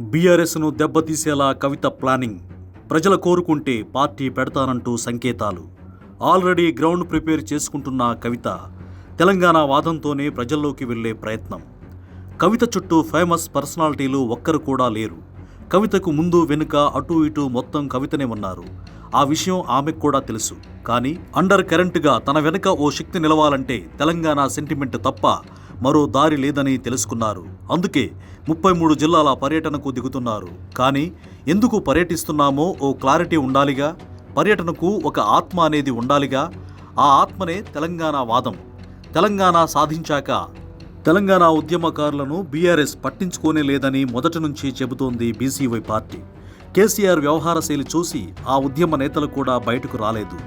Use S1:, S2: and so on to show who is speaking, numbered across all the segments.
S1: బీఆర్ఎస్ను దెబ్బతీసేలా కవిత planning. ప్రజల కోరుకుంటే party పెడతానంటూ సంకేతాలు. ఆల్రెడీ గ్రౌండ్ ప్రిపేర్ చేసుకుంటున్న కవిత తెలంగాణ వాదంతోనే ప్రజల్లోకి వెళ్ళే ప్రయత్నం. కవిత చుట్టూ ఫేమస్ పర్సనాలిటీలు ఒక్కరు కూడా లేరు. కవితకు ముందు వెనుక అటు ఇటు మొత్తం కవితనే ఉన్నారు. ఆ విషయం ఆమెకు కూడా తెలుసు. కానీ అండర్ కరెంట్గా తన వెనుక ఓ శక్తి నిలవాలంటే తెలంగాణ సెంటిమెంట్ తప్ప మరో దారి లేదని తెలుసుకున్నారు. అందుకే ముప్పై మూడు జిల్లాల పర్యటనకు దిగుతున్నారు. కానీ ఎందుకు పర్యటిస్తున్నామో ఓ క్లారిటీ ఉండాలిగా? పర్యటనకు ఒక ఆత్మ అనేది ఉండాలిగా? ఆ ఆత్మనే తెలంగాణ వాదం. తెలంగాణ సాధించాక తెలంగాణ ఉద్యమకారులను బీఆర్ఎస్ పట్టించుకోనే లేదని మొదటి నుంచి చెబుతోంది బీసీవై పార్టీ. కేసీఆర్ వ్యవహార శైలి చూసి ఆ ఉద్యమ నేతలు కూడా బయటకు రాలేదు.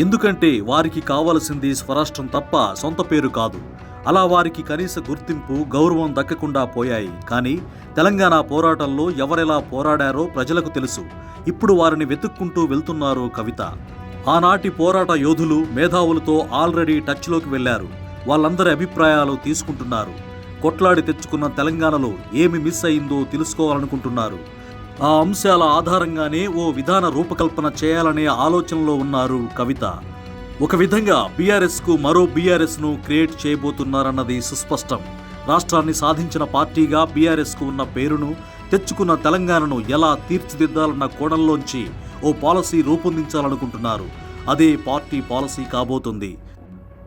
S1: ఎందుకంటే వారికి కావలసింది స్వరాష్ట్రం తప్ప సొంత పేరు కాదు. అలా వారికి కనీస గుర్తింపు గౌరవం దక్కకుండా పోయాయి. కానీ తెలంగాణ పోరాటంలో ఎవరెలా పోరాడారో ప్రజలకు తెలుసు. ఇప్పుడు వారిని వెతుక్కుంటూ వెళ్తున్నారు కవిత. ఆనాటి పోరాట యోధులు మేధావులతో ఆల్రెడీ టచ్లోకి వెళ్ళారు. వాళ్ళందరి అభిప్రాయాలు తీసుకుంటున్నారు. కొట్లాడి తెచ్చుకున్న తెలంగాణలో ఏమి మిస్ అయిందో తెలుసుకోవాలనుకుంటున్నారు. ఆ అంశాల ఆధారంగానే ఓ విధాన రూపకల్పన చేయాలనే ఆలోచనలో ఉన్నారు కవిత. ఒక విధంగా బీఆర్ఎస్కు మరో బీఆర్ఎస్ను క్రియేట్ చేయబోతున్నారన్నది సుస్పష్టం. రాష్ట్రాన్ని సాధించిన పార్టీగా బీఆర్ఎస్కు ఉన్న పేరును తెచ్చుకున్న తెలంగాణను ఎలా తీర్చిదిద్దాలన్న కోణంలోంచి ఓ పాలసీ రూపొందించాలనుకుంటున్నారు. అదే పార్టీ పాలసీ కాబోతుంది.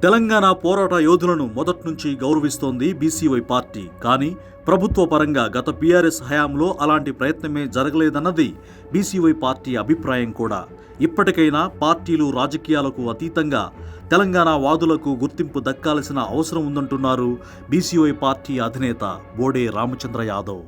S1: తెలంగాణ పోరాట యోధులను మొదట్నుంచి గౌరవిస్తోంది బీసీవై పార్టీ. కానీ ప్రభుత్వ పరంగా గత బీఆర్ఎస్ హయాంలో అలాంటి ప్రయత్నమే జరగలేదన్నది బీసీవై పార్టీ అభిప్రాయం కూడా. ఇప్పటికైనా పార్టీలు రాజకీయాలకు అతీతంగా తెలంగాణ వాదులకు గుర్తింపు దక్కాల్సిన అవసరం ఉందంటున్నారు బీసీవై పార్టీ అధినేత బోడే రామచంద్ర యాదవ్.